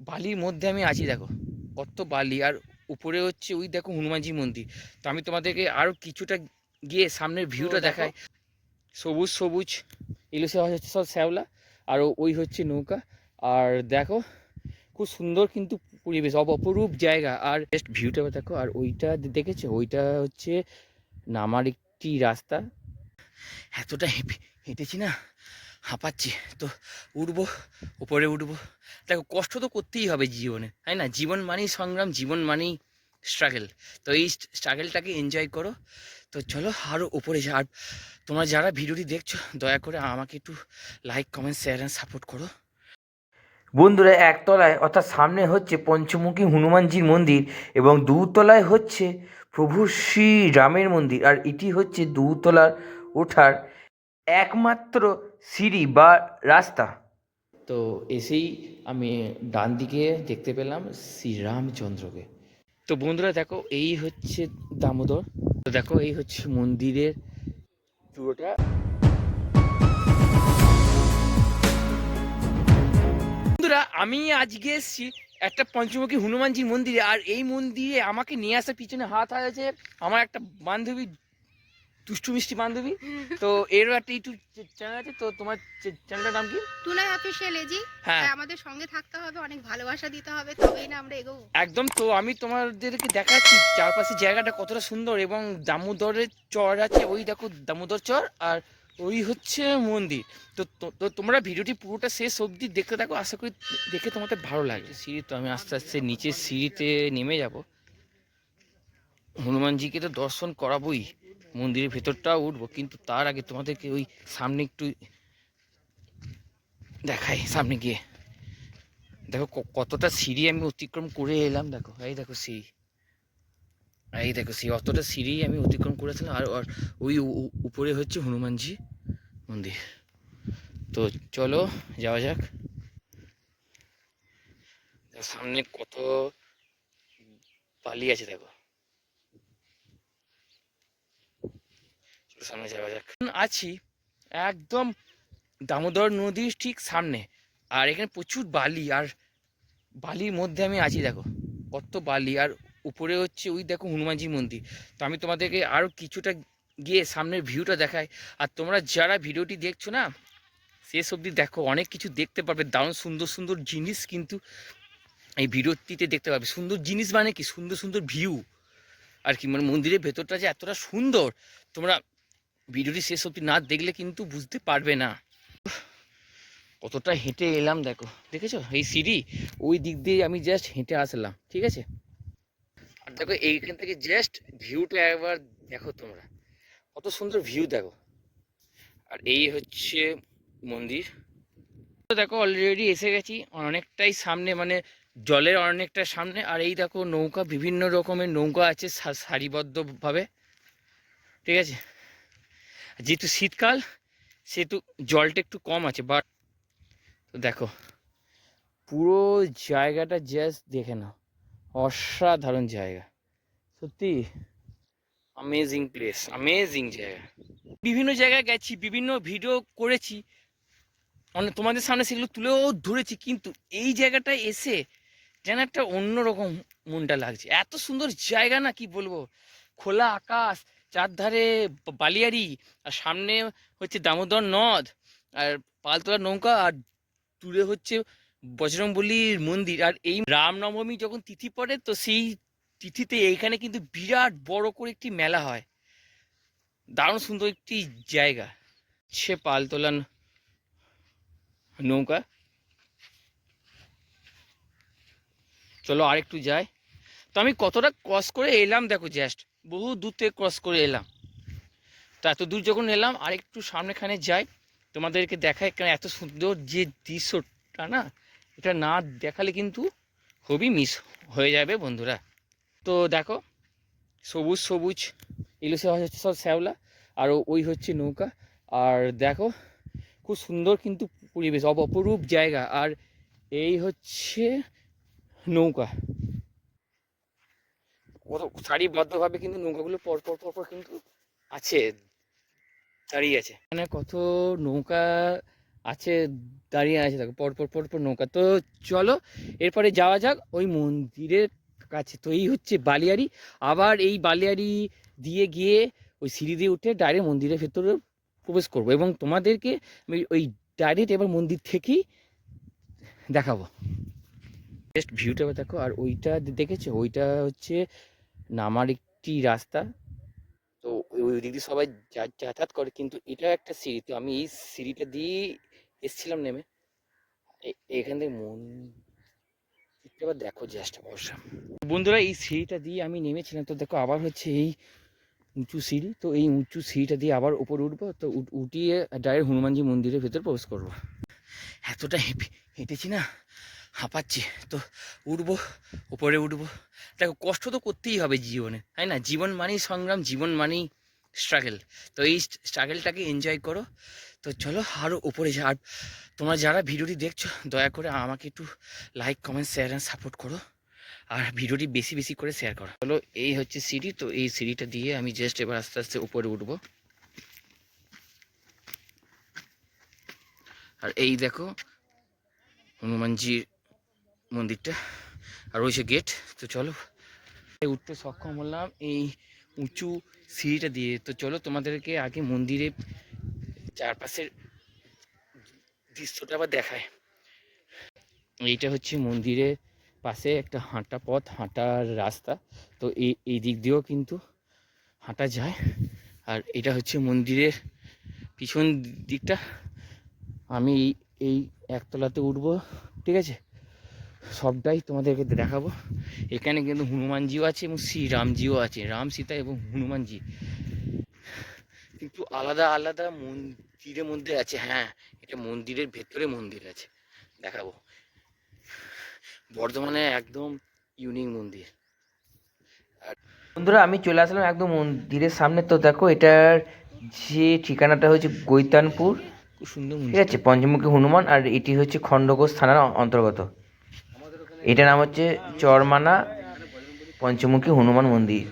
বালির মধ্যে আমি আছি দেখো। কত বালি। আর উপরে হচ্ছে ওই দেখো হনুমানজি মন্দির। তো আমি তোমাদেরকে আরও কিছুটা গিয়ে সামনের ভিউটা দেখাই। সবুজ সবুজ এগুলো সব হচ্ছে সব শ্যাওলা আর ওই হচ্ছে নৌকা। আর দেখো খুব সুন্দর কিন্তু পরিবেশ অপ- অপরূপ জায়গা। আর জাস্ট ভিউটা দেখো আর ওইটা দেখেছ? ওইটা হচ্ছে নামার একটি রাস্তা। এতটা হেঁপে হেঁটেছি না? হাঁপাচ্ছি, তো উঠবো, উপরে উঠবো। দেখো, কষ্ট তো করতেই হবে জীবনে, তাই না? জীবন মানেই সংগ্রাম, জীবন মানেই স্ট্রাগল তো এই স্ট্রাগলটাকে এনজয় করো। তো চলো আরও উপরে যা আর তোমরা যারা ভিডিওটি দেখছ, দয়া করে আমাকে একটু like comment share and support করো। বন্ধুরা, একতলায়, অর্থাৎ সামনে হচ্ছে পঞ্চমুখী হনুমানজির মন্দির এবং দুতলায় হচ্ছে প্রভু শ্রী রামের মন্দির। আর এটি হচ্ছে দুতলার ওঠার একমাত্র সিঁড়ি বা রাস্তা। তো এসেই আমি ডান দিকে দেখতে পেলাম শ্রীরামচন্দ্রকে। তো বন্ধুরা দেখো, এই হচ্ছে দামোদর। তো দেখো, এই হচ্ছে মন্দিরের পুরোটা। বন্ধুরা, আমি আজকে এসেছি একটা পঞ্চমুখী হনুমানজির মন্দিরে, আর এই মন্দিরে আমাকে নিয়ে আসার পিছনে হাত আছে আমার একটা বান্ধবী দুষ্টু মিষ্টি বান্ধবী। তো এরও একটা ইউটিউব চ্যানেল আছে তো তোমার চ্যানেলটার নাম কি? টুনাই অফিসিয়াল এজি হ্যাঁ। আমাদের সঙ্গে থাকতে হবে অনেক ভালোবাসা দিতে হবে তবেই না আমরা এগোবো। একদম তো আমি তোমাদেরকে দেখাচ্ছি চারপাশে জায়গাটা কতটা সুন্দর এবং দামোদরের চর আছে ওই দেখো দামোদর চর আর ওই হচ্ছে মন্দির। তো তো- তো তোমরা ভিডিওটি পুরোটা শেষ অবধি দেখতে থাকো আশা করি দেখে তোমাদের ভালো লাগবে। সিঁড়ি তো আমি আস্তে আস্তে নিচের সিঁড়িতে নেমে যাব। হনুমানজিকে তো দর্শন করাবোই। মন্দিরের ভেতরটাও উঠবো, কিন্তু তার আগে তোমাদেরকে ওই সামনে একটু দেখাই, সামনে গিয়ে। দেখো কতটা সিঁড়ি আমি অতিক্রম করে এলাম, দেখো, এই দেখো সিঁড়ি। এই দেখো সেই অতটা সিঁড়ি আমি অতিক্রম করেছিলাম, আর ওই উপরে হচ্ছে হনুমানজি মন্দির। তো চলো, যাওয়া যাক। সামনে কত বালি আছে, দেখো। সামনে যাওয়া যাক। আছি একদম দামোদর নদীর ঠিক সামনে। আর এখানে প্রচুর বালি, আর বালির মধ্যে আমি আছি, দেখো। কত বালি, আর উপরে হচ্ছে ওই দেখো হনুমানজি মন্দির। তো আমি তোমাদেরকে আরও কিছুটা গিয়ে সামনের ভিউটা দেখাই। আর তোমরা যারা ভিডিওটি দেখছ না, শেষ অবধি দেখো, অনেক কিছু দেখতে পারবে দারুণ সুন্দর সুন্দর জিনিস কিন্তু এই ভিডিওটিতে দেখতে পাবে। সুন্দর জিনিস মানে কি? সুন্দর সুন্দর ভিউ। আর কি মানে মন্দিরের ভেতরটা যে এতটা সুন্দর, তোমরা ভিডিওটি শেষ অবধি না দেখলে কিন্তু বুঝতে পারবে না। কতটা হেঁটে এলাম, দেখো। দেখেছ? এই সিঁড়ি, ওই দিক দিয়ে আমি জাস্ট হেঁটে আসলাম, ঠিক আছে? আর দেখো, এইখান থেকে জাস্ট ভিউটা একবার দেখো তোমরা। কত সুন্দর ভিউ দেখো। আর এই হচ্ছে মন্দির। তো দেখো অলরেডি এসে গেছি, অনেকটাই সামনে মানে জলের অনেকটা সামনে। আর এই দেখো, নৌকা, বিভিন্ন রকমের নৌকা আছে সারিবদ্ধভাবে, ঠিক আছে? যেহেতু শীতকাল, সেহেতু জলটা একটু কম আছে বাট তো দেখো, পুরো জায়গাটা জাস্ট দেখে নাও, অসাধারণ জায়গা, সত্যি অ্যামেজিং প্লেস অ্যামেজিং জায়গা। বিভিন্ন জায়গায় গেছি, বিভিন্ন ভিডিও করেছি মানে তোমাদের সামনে সেগুলো তুলেও ধরেছি, কিন্তু এই জায়গাটায় এসে যেন একটা অন্যরকম মনটা লাগছে। এত সুন্দর জায়গা না, কি বলব? খোলা আকাশ চারধারে বা- বালিয়াড়ি, আর সামনে হচ্ছে দামোদর নদ, আর পালতোলা নৌকা, আর দূরে হচ্ছে বজরংবলির মন্দির, আর এই রামনবমী যখন তিথি পড়ে, তো সেই তিথিতে এইখানে কিন্তু বিরাট বড় করে একটি মেলা হয়। দারুণ সুন্দর একটি জায়গা। সে পালতোলা নৌকা। চলো আরেকটু যাই। তো আমি কতটা ক্রস করে এলাম, দেখো জাস্ট বহু দূর থেকে ক্রস করে এলাম। তো এত দূর যখন এলাম, আরেকটু সামনেখানে যাই, তোমাদেরকে দেখায় কারণ এত সুন্দর যে দৃশ্যটা না, এটা না দেখালে কিন্তু খুবই মিস হয়ে যাবে বন্ধুরা। তো দেখো, সবুজ সবুজ এগুলো হচ্ছে সব শ্যাওলা, আর ওই হচ্ছে নৌকা। আর দেখো, খুব সুন্দর কিন্তু পরিবেশ, অপরূপ জায়গা। আর এই হচ্ছে নৌকা। সারিবদ্ধভাবে কিন্তু নৌকাগুলো পর পর পর পর কিন্তু আছে, দাঁড়িয়ে আছে। এখানে কত নৌকা আছে, দাঁড়িয়ে আছে দেখো, পর পর পর পর নৌকা। তো চলো, এরপরে যাওয়া যাক, ওই মন্দিরের কাছে। তো এই হচ্ছে বালিয়াড়ি। আবার এই বালিয়াড়ি দিয়ে গিয়ে ওই সিঁড়ি দিয়ে উঠে ডাইরেক্ট মন্দিরের ভেতরে প্রবেশ করব এবং তোমাদেরকে আমি ওই ডাইরেক্ট এবার মন্দির থেকেই দেখাবো। জাস্ট ভিউটা দেখো, আর ওইটা দেখেছ? ওইটা হচ্ছে নামার একটি রাস্তা। তো ওই দিক দিয়ে সবাই যাতায়াত করে, কিন্তু এটা একটা সিঁড়ি। তো আমি এই সিঁড়িটা দিয়ে এসছিলাম নেমে। এখান থেকে মন এবার দেখো জাস্ট অবশ্য বন্ধুরা, এই সিঁড়িটা দিয়ে আমি নেমেছিলাম। তো দেখো, আবার হচ্ছে এই উঁচু সিঁড়ি। তো এই উঁচু সিঁড়িটা দিয়ে আবার উপরে উঠবো। তো উঠ- উঠিয়ে ডাইরেক্ট হনুমানজি মন্দিরের ভেতর প্রবেশ করব। এতটা হেঁপে হেঁটেছি না। হাঁপাচ্ছি, তো উঠবো, উপরে উঠবো। দেখো, কষ্ট তো করতেই হবে জীবনে, তাই না? জীবন মানেই সংগ্রাম, জীবন মানেই স্ট্রাগল তো এই স্ট্রাগলটাকে এনজয় করো। তো চলো আরও উপরে যা, আর তোমরা যারা ভিডিওটি দেখছ, দয়া করে আমাকে একটু like comment share and support করো। আর ভিডিওটি বেশি বেশি করে শেয়ার করো। চলো, এই হচ্ছে সিঁড়ি, তো এই সিঁড়িটা দিয়ে আমি জাস্ট এবার আস্তে আস্তে উপরে উঠবো। আর এই দেখো, হনুমানজির মন্দিরটা। আর ওই গেট তো চলো। উঠতে সক্ষম হলাম, এই উঁচু সিঁড়িটা দিয়ে। তো চলো তোমাদেরকে আগে মন্দিরে চারপাশের দৃশ্যটা আবার দেখায় এইটা হচ্ছে মন্দিরের পাশে একটা হাঁটা পথ, হাঁটার রাস্তা। তো এই এই দিক দিয়েও কিন্তু হাঁটা যায়। আর এটা হচ্ছে মন্দিরের পিছন দিকটা। আমি এই একতলাতে উঠবো, ঠিক আছে? সবটাই তোমাদেরকে দেখাবো। এখানে কিন্তু হনুমানজিও আছে এবং শ্রীরামজিও আছে। রাম সীতা এবং হনুমানজি। কিন্তু আলাদা আলাদা মন্দিরের মধ্যে আছে। হ্যাঁ এটা মন্দিরের ভেতরে মন্দির আছে। দেখাবো। বর্ধমানে একদম ইউনিক মন্দির। বন্ধুরা আমি চলে আসলাম একদম মন্দিরের সামনে। তো দেখো এটার যে ঠিকানাটা হচ্ছে গৈতানপুর। খুব সুন্দর ঠিক আছে পঞ্চমুখী হনুমান আর এটি হচ্ছে খণ্ডঘোষ থানার অন্তর্গত। এটার নাম হচ্ছে চরমানা পঞ্চমুখী হনুমান মন্দির।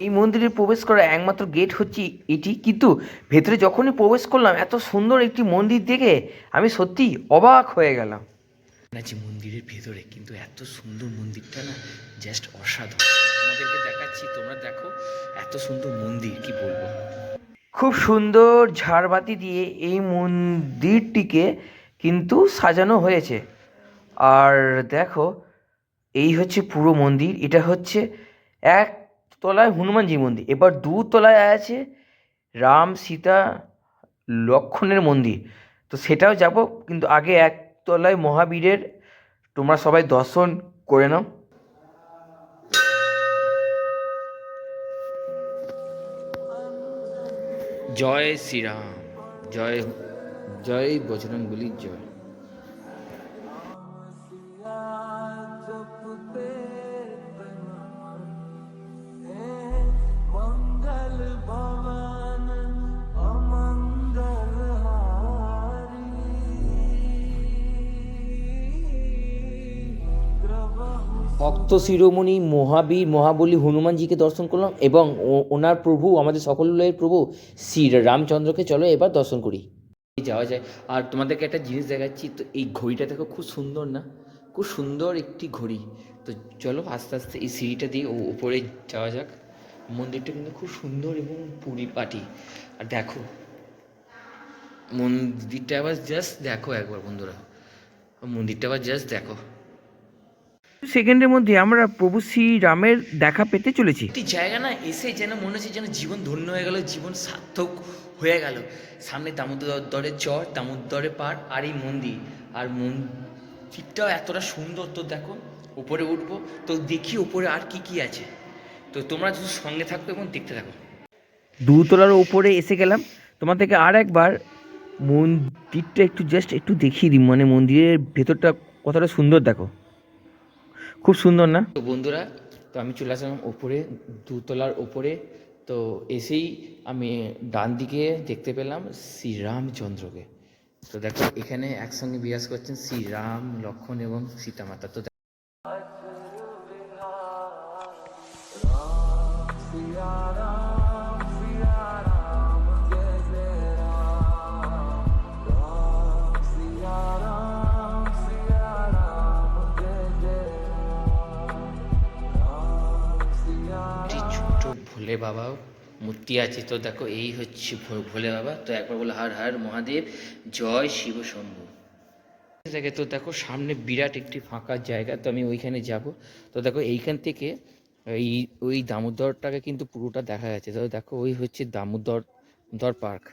এই মন্দিরে প্রবেশ করার একমাত্র গেট হচ্ছে এটি। কিন্তু ভেতরে যখনই প্রবেশ করলাম এত সুন্দর একটি মন্দির দেখে আমি সত্যি অবাক হয়ে গেলাম। আছে মন্দিরের ভেতরে কিন্তু এত সুন্দর মন্দিরটা না জাস্ট অসাধারণ। তোমাদেরকে দেখাচ্ছি তোমরা দেখো এত সুন্দর মন্দির কি বলব? খুব সুন্দর ঝাড়বাতি দিয়ে এই মন্দিরটিকে কিন্তু সাজানো হয়েছে। আর দেখো, এই হচ্ছে পুরো মন্দির, এটা হচ্ছে এক তলায় হনুমানজি মন্দির। এবার দু তলায় আছে রাম, সীতা, লক্ষণের মন্দির। তো সেটাও যাব, কিন্তু আগে এক তলায় মহাবীরের, তোমরা সবাই দর্শন করে নাও। জয় শ্রীরাম, জয় জয় বজরং বলির জয়। শিরোমণি মহাবীর মহাবলী হনুমানজিকে দর্শন করলাম এবং ওনার প্রভু, আমাদের সকলের প্রভু শ্রী রামচন্দ্রকে চলো এবার দর্শন করি। যাওয়া যায়। আর তোমাদেরকে একটা জিনিস দেখাচ্ছি, তো এই ঘড়িটা দেখো খুব সুন্দর না? খুব সুন্দর একটি ঘড়ি। তো চলো আস্তে আস্তে এই সিঁড়িটা দিয়ে ও- উপরে যাওয়া যাক। মন্দিরটা কিন্তু খুব সুন্দর এবং পরিপাটি। আর দেখো, মন্দিরটা আবার জাস্ট দেখো একবার বন্ধুরা। মন্দিরটা আবার জাস্ট দেখো। সেকেন্ডের মধ্যে আমরা প্রভু শ্রীরামের দেখা পেতে চলেছি। একটি জায়গা না এসে যেন মনে হচ্ছে যেন জীবন ধন্য হয়ে গেল জীবন সার্থক হয়ে গেল। সামনে দামোদরের চর দামোদরের পাড় আর এই মন্দির। আর মন্দিরটাও এতটা সুন্দর তো দেখো উপরে উঠবো। তো দেখি উপরে আর কি কি আছে। তো তোমরা যদি সঙ্গে থাকো এবং দেখতে থাকো। দুতলার উপরে এসে গেলাম। তোমাদেরকে আর একবার মন্দিরটা একটু জাস্ট একটু দেখিয়ে দিই। মানে মন্দিরের ভেতরটা কতটা সুন্দর দেখো। খুব সুন্দর না? তো বন্ধুরা, তো আমি চলে আসলাম ওপরে, দুতলার ওপরে। তো এসেই আমি ডান দিকে দেখতে পেলাম শ্রীরামচন্দ্রকে। তো দেখো, এখানে একসঙ্গে বিরাজ করছেন শ্রীরাম, লক্ষণ এবং সীতামাতা। তো ভোলে বাবাও মূর্তি আছে তো দেখো, এই হচ্ছে ভোলে বাবা। তো একবার বলে, হার হার মহাদেব, জয় শিব শম্ভু। থেকে তো দেখো, সামনে বিরাট একটি ফাঁকা জায়গা, তো আমি ওইখানে যাব। তো দেখো, এইখান থেকে এই, ওই দামোদরটাকে কিন্তু পুরোটা দেখা যাচ্ছে। তো দেখো, ওই হচ্ছে দামোদর দর পার্ক।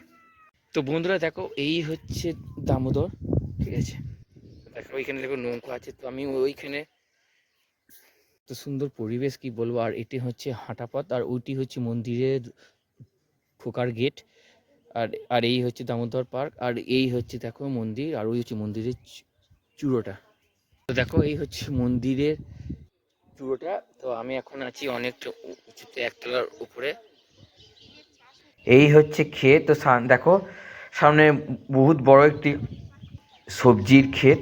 তো বন্ধুরা, দেখো, এই হচ্ছে দামোদর, ঠিক আছে? দেখো, ওইখানে দেখো নৌকো আছে। তো আমি ওইখানে তো সুন্দর পরিবেশ কি বলব? আর এটি হচ্ছে হাঁটাপথ, আর ওইটি হচ্ছে মন্দিরের ঢোকার গেট আর আর এই হচ্ছে দামোদর পার্ক, আর এই হচ্ছে দেখো মন্দির, আর ওই হচ্ছে মন্দিরের চূড়োটা। তো দেখো, এই হচ্ছে মন্দিরের চূড়োটা। তো আমি এখন আছি অনেকটা উঁচুতে, একতলার উপরে। এই হচ্ছে ক্ষেত, তো দেখো, সামনে বহুত বড় একটি সবজির ক্ষেত।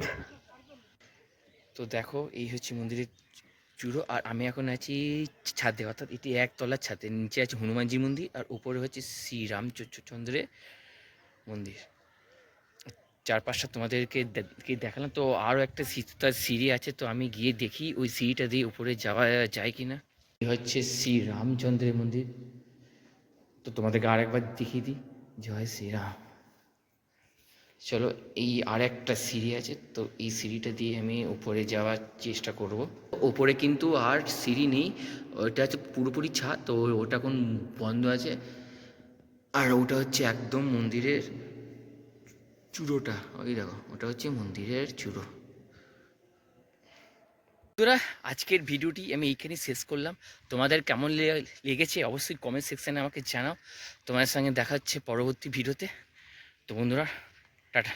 তো দেখো, এই হচ্ছে মন্দিরের চূড়ো, আর আমি এখন আছি ছাদে, অর্থাৎ এটি একতলার ছাদে। নিচে আছে হনুমানজি মন্দির, আর উপরে হচ্ছে শ্রীরামচন্দ্রের মন্দির। চারপাশটা তোমাদেরকে কে দেখালাম, তো আরও একটা তার সিঁড়ি আছে, তো আমি গিয়ে দেখি ওই সিঁড়িটা দিয়ে উপরে যাওয়া যায় কি না হচ্ছে শ্রীরামচন্দ্রের মন্দির। তো তোমাদেরকে আর একবার দেখিয়ে দিই। জয় শ্রীরাম। চলো, এই আর একটা সিঁড়ি আছে, তো এই সিঁড়িটা দিয়ে আমি উপরে যাওয়ার চেষ্টা করব। উপরে কিন্তু আর সিঁড়ি নেই ওটা হচ্ছে পুরোপুরি ছাদ, তো ওটা এখন বন্ধ আছে। আর ওটা হচ্ছে একদম মন্দিরের চূড়োটা, ওই দেখো, ওটা হচ্ছে মন্দিরের চূড়ো। বন্ধুরা, আজকের ভিডিওটি আমি এইখানে শেষ করলাম। তোমাদের কেমন লেগেছে অবশ্যই কমেন্ট সেকশানে আমাকে জানাও। তোমাদের সঙ্গে দেখা হচ্ছে পরবর্তী ভিডিওতে। তো বন্ধুরা, টাটা।